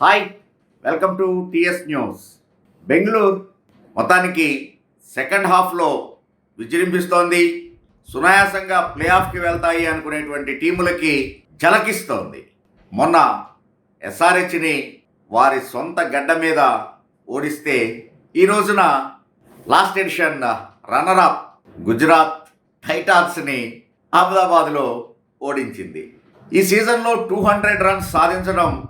Hi welcome to TS news. Bengaluru మొత్తానికి second హాఫ్లో విజృంభిస్తోంది. సునాయాసంగా ప్లే ఆఫ్కి వెళ్తాయి అనుకునేటువంటి టీములకి జలకిస్తోంది మొన్న ఎస్ఆర్హెచ్ని వారి సొంత గడ్డ మీద ఓడిస్తే ఈ రోజున last edition runner up Gujarat టైటాన్స్ని అహ్మదాబాద్లో ఓడించింది. ఈ సీజన్లో టూ హండ్రెడ్ రన్స్ సాధించడం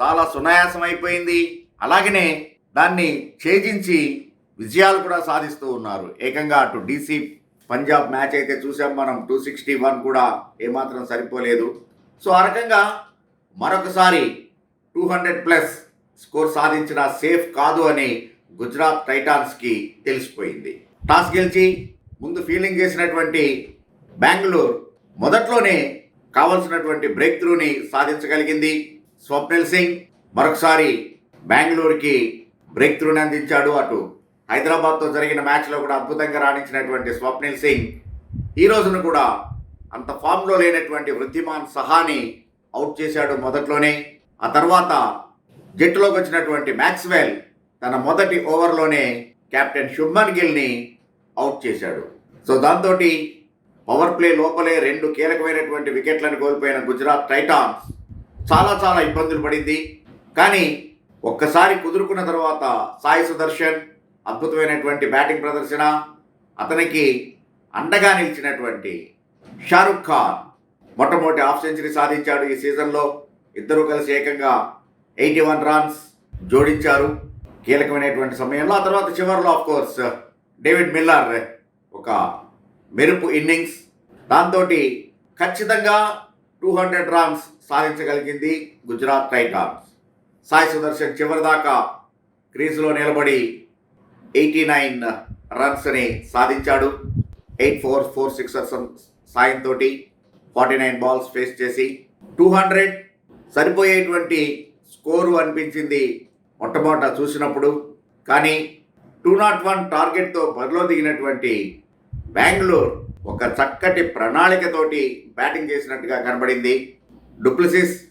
చాలా సునాయాసం అయిపోయింది అలాగనే దాన్ని ఛేదించి విజయాలు కూడా సాధిస్తూ ఉన్నారు. ఏకంగా అటు డీసీ పంజాబ్ మ్యాచ్ అయితే చూసాం మనం. టూ సిక్స్టీ వన్ కూడా ఏమాత్రం సరిపోలేదు. సో ఆ రకంగా మరొకసారి టూ హండ్రెడ్ ప్లస్ స్కోర్ సాధించిన సేఫ్ కాదు అని గుజరాత్ టైటాన్స్కి తెలిసిపోయింది. టాస్ గెలిచి ముందు ఫీల్డింగ్ చేసినటువంటి బెంగళూరు మొదట్లోనే కావలసినటువంటి బ్రేక్ త్రూని సాధించగలిగింది. స్వప్నిల్ సింగ్ మరొకసారి బెంగళూరుకి బ్రేక్ త్రూని అందించాడు. అటు హైదరాబాద్తో జరిగిన మ్యాచ్లో కూడా అద్భుతంగా రాణించినటువంటి స్వప్నిల్ సింగ్ ఈ రోజున కూడా అంత ఫామ్లో లేనటువంటి వృద్ధిమాన్ సహాని అవుట్ చేశాడు మొదట్లోనే. ఆ తర్వాత జట్టులోకి వచ్చినటువంటి మ్యాక్స్వెల్ తన మొదటి ఓవర్లోనే కెప్టెన్ శుభ్మన్ గిల్ని అవుట్ చేశాడు. సో దాంతో పవర్ ప్లే లోపలే రెండు కీలకమైనటువంటి వికెట్లను కోల్పోయిన గుజరాత్ టైటాన్స్ చాలా చాలా ఇబ్బందులు పడింది. కానీ ఒక్కసారి కుదురుకున్న తర్వాత సాయి సుదర్శన్ అద్భుతమైనటువంటి బ్యాటింగ్ ప్రదర్శన అతనికి అండగా నిలిచినటువంటి షారుఖ్ ఖాన్ మొట్టమొదటి హాఫ్ సెంచరీ సాధించాడు ఈ సీజన్లో. ఇద్దరూ కలిసి ఏకంగా ఎయిటీ వన్ రన్స్ జోడించారు కీలకమైనటువంటి సమయంలో. ఆ తర్వాత చివరిలో ఆఫ్ కోర్స్ డేవిడ్ మిల్లర్ ఒక మెరుపు ఇన్నింగ్స్. దాంతో ఖచ్చితంగా టూ హండ్రెడ్ రన్స్ సాధించగలిగింది గుజరాత్ టైటాన్స్. సాయి సుదర్శన్ చివరిదాకా క్రీజులో నిలబడి ఎయిటీ నైన్ రన్స్ని సాధించాడు. ఎయిట్ ఫోర్ ఫోర్ సిక్సర్స్ సాయంతో ఫార్టీ నైన్ బాల్స్ ఫేస్ చేసి టూ హండ్రెడ్ సరిపోయేటువంటి స్కోరు అనిపించింది మొట్టమొదట చూసినప్పుడు. కానీ టూ నాట్ వన్ టార్గెట్తో బరిలో దిగినటువంటి బెంగళూరు ఒక చక్కటి ప్రణాళికతోటి బ్యాటింగ్ చేసినట్టుగా కనబడింది. డుప్లసిస్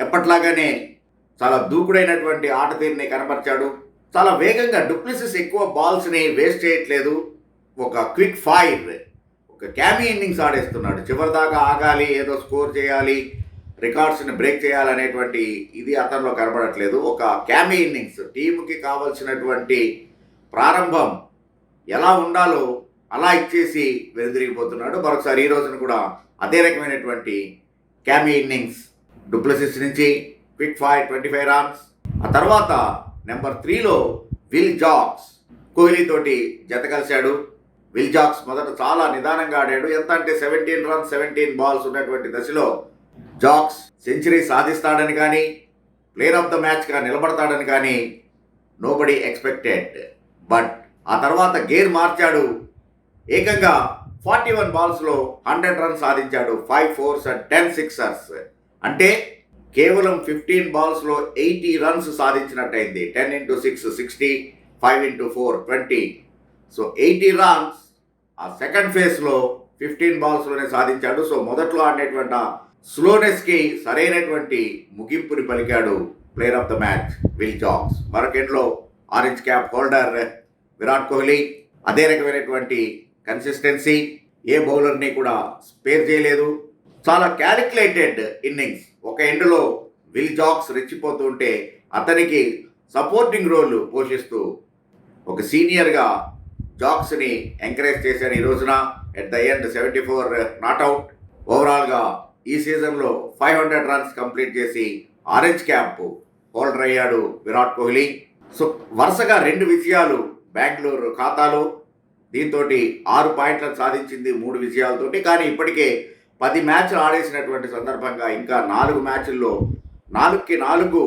ఎప్పట్లాగానే చాలా దూకుడైనటువంటి ఆట తీరుని కనపరిచాడు. చాలా వేగంగా డుప్లిసిస్ ఎక్కువ బాల్స్ని వేస్ట్ చేయట్లేదు. ఒక క్విక్ ఫైర్ ఒక క్యామీ ఇన్నింగ్స్ ఆడేస్తున్నాడు. చివరిదాకా ఆగాలి ఏదో స్కోర్ చేయాలి రికార్డ్స్ని బ్రేక్ చేయాలనేటువంటి ఇది అతనిలో కనబడట్లేదు ఒక క్యామీ ఇన్నింగ్స్ టీముకి కావలసినటువంటి ప్రారంభం ఎలా ఉండాలో అలా ఇచ్చేసి వెనుదిరిగిపోతున్నాడు. మరొకసారి ఈ రోజున కూడా అదే రకమైనటువంటి క్యామీ ఇన్నింగ్స్ డూప్లసిస్ నుంచి quick five twenty five runs ఆ తర్వాత నెంబర్ త్రీలో విల్ జాక్స్ కోహ్లీతోటి జత కలిశాడు. విల్ జాక్స్ మొదట చాలా నిదానంగా ఆడాడు. ఎంత అంటే సెవెంటీన్ రన్స్ సెవెంటీన్ బాల్స్ ఉన్నటువంటి దశలో జాక్స్ సెంచరీ సాధిస్తాడని కానీ ప్లేయర్ ఆఫ్ ద మ్యాచ్గా నిలబడతాడని కానీ నోబడి ఎక్స్పెక్టెడ్ బట్ ఆ తర్వాత గేర్ మార్చాడు. ఏకంగా ఫార్టీ వన్ బాల్స్లో హండ్రెడ్ రన్స్ సాధించాడు. Five fours and ten sixers. అంటే కేవలం ఫిఫ్టీన్ బాల్స్లో eighty runs సాధించినట్టయింది. Ten into six sixty five into four twenty. So eighty runs ఆ సెకండ్ ఫేజ్లో ఫిఫ్టీన్ బాల్స్లోనే సాధించాడు. సో మొదట్లో ఆడినటువంటి ఆ స్లోనెస్కి సరైనటువంటి ముగింపుని పలికాడు player of the match Will Jacks. మరొక orange cap holder Virat Kohli. అదే రకమైనటువంటి కన్సిస్టెన్సీ ఏ బౌలర్ని కూడా స్పేర్ చేయలేదు. చాలా క్యాలిక్యులేటెడ్ ఇన్నింగ్స్ ఒక ఎండ్లో విల్ జాక్స్ రెచ్చిపోతుంటే అతనికి సపోర్టింగ్ రోల్ పోషిస్తూ ఒక సీనియర్గా జాక్స్ని ఎంకరేజ్ చేశాను ఈ రోజున. At the end seventy four not out ఓవరాల్గా ఈ సీజన్లో ఫైవ్ హండ్రెడ్ రన్స్ కంప్లీట్ చేసి ఆరెంజ్ క్యాంప్ హోల్డర్ అయ్యాడు విరాట్ కోహ్లీ. సో వరుసగా రెండు విజయాలు బెంగళూరు ఖాతాలో. దీంతో ఆరు పాయింట్లను సాధించింది మూడు విజయాలతోటి. కానీ ఇప్పటికే పది మ్యాచ్లు ఆడేసినటువంటి సందర్భంగా ఇంకా నాలుగు మ్యాచ్ల్లో నాలుగుకి నాలుగు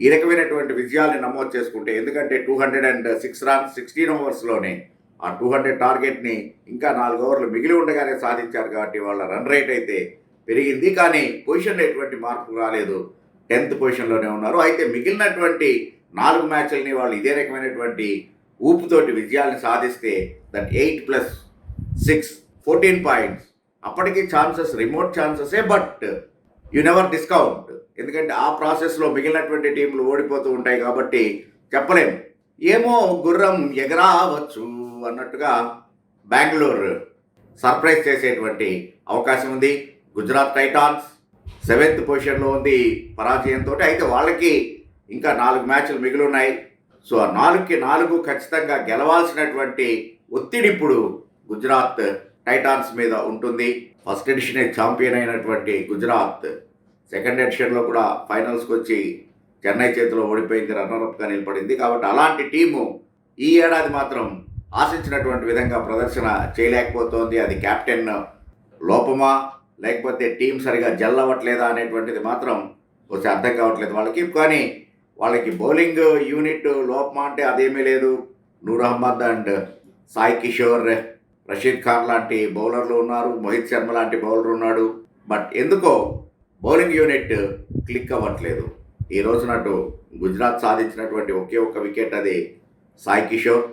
ఈ రకమైనటువంటి విజయాల్ని నమోదు చేసుకుంటే ఎందుకంటే two hundred and six runs sixteen ఓవర్స్లోనే ఆ టూ హండ్రెడ్ టార్గెట్ని ఇంకా నాలుగు ఓవర్లు మిగిలి ఉండగానే సాధించారు కాబట్టి వాళ్ళ రన్ రేట్ అయితే పెరిగింది. కానీ పొజిషన్లో ఎటువంటి మార్పు రాలేదు. టెన్త్ పొజిషన్లోనే ఉన్నారు. అయితే మిగిలినటువంటి నాలుగు మ్యాచ్లని వాళ్ళు ఇదే రకమైనటువంటి ఊపుతోటి విజయాలను సాధిస్తే that eight plus six fourteen points అప్పటికి ఛాన్సెస్ రిమోట్ ఛాన్సెసే బట్ యు నెవర్ డిస్కౌంట్ ఎందుకంటే ఆ ప్రాసెస్లో మిగిలినటువంటి టీంలు ఓడిపోతూ ఉంటాయి కాబట్టి చెప్పలేము ఏమో గుర్రం ఎగరావచ్చు అన్నట్టుగా బెంగళూరు సర్ప్రైజ్ చేసేటువంటి అవకాశం ఉంది. గుజరాత్ టైటాన్స్ సెవెంత్ పొజిషన్లో ఉంది పరాజయంతో అయితే వాళ్ళకి ఇంకా నాలుగు మ్యాచ్లు మిగిలి ఉన్నాయి. సో ఆ నాలుగుకి నాలుగు ఖచ్చితంగా గెలవాల్సినటువంటి ఒత్తిడి ఇప్పుడు గుజరాత్ టైటాన్స్ మీద ఉంటుంది. ఫస్ట్ ఎడిషన్ ఛాంపియన్ అయినటువంటి గుజరాత్ సెకండ్ ఎడిషన్లో కూడా ఫైనల్స్కి వచ్చి చెన్నై చేతిలో ఓడిపోయింది రన్నర్అప్గా నిలబడింది. కాబట్టి అలాంటి టీము ఈ ఏడాది మాత్రం ఆశించినటువంటి విధంగా ప్రదర్శన చేయలేకపోతోంది. అది కెప్టెన్ లోపమా లేకపోతే టీం సరిగా జల్లవట్లేదా అనేటువంటిది మాత్రం వచ్చి అర్థం కావట్లేదు వాళ్ళకి. కానీ వాళ్ళకి బౌలింగ్ యూనిట్ లోపమా అంటే అదేమీ లేదు. నూర్ అహ్మద్ అండ్ సాయి కిషోర్ రషీద్ ఖాన్ లాంటి బౌలర్లు ఉన్నారు. మోహిత్ శర్మ లాంటి బౌలర్ ఉన్నాడు. బట్ ఎందుకో బౌలింగ్ యూనిట్ క్లిక్ అవ్వట్లేదు. ఈ రోజునట్టు గుజరాత్ సాధించినటువంటి ఒకే ఒక్క వికెట్ అది సాయి కిషోర్.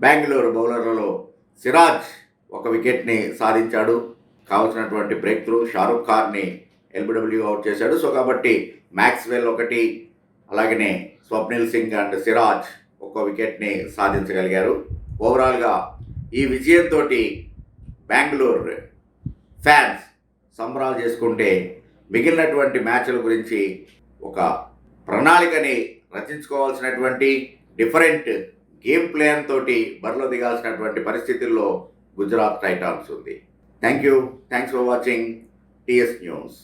బెంగళూరు బౌలర్లలో సిరాజ్ ఒక వికెట్ని సాధించాడు. కావాల్సినటువంటి బ్రేక్ త్రూ షారుఖ్ ఖాన్ని ఎల్బిడబ్ల్యూ అవుట్ చేశాడు. సో కాబట్టి మ్యాక్స్వెల్ ఒకటి అలాగనే స్వప్నిల్ సింగ్ అండ్ సిరాజ్ ఒక్కో వికెట్ని సాధించగలిగారు. ఓవరాల్గా ఈ విజయంతో బెంగళూరు ఫ్యాన్స్ సంబరాలు చేసుకుంటే మిగిలినటువంటి మ్యాచ్ల గురించి ఒక ప్రణాళికని రచించుకోవాల్సినటువంటి డిఫరెంట్ గేమ్ ప్లాన్ తోటి బరిలో దిగాల్సినటువంటి పరిస్థితుల్లో గుజరాత్ టైటాన్స్ ఉంది. Thank you thanks for watching TS news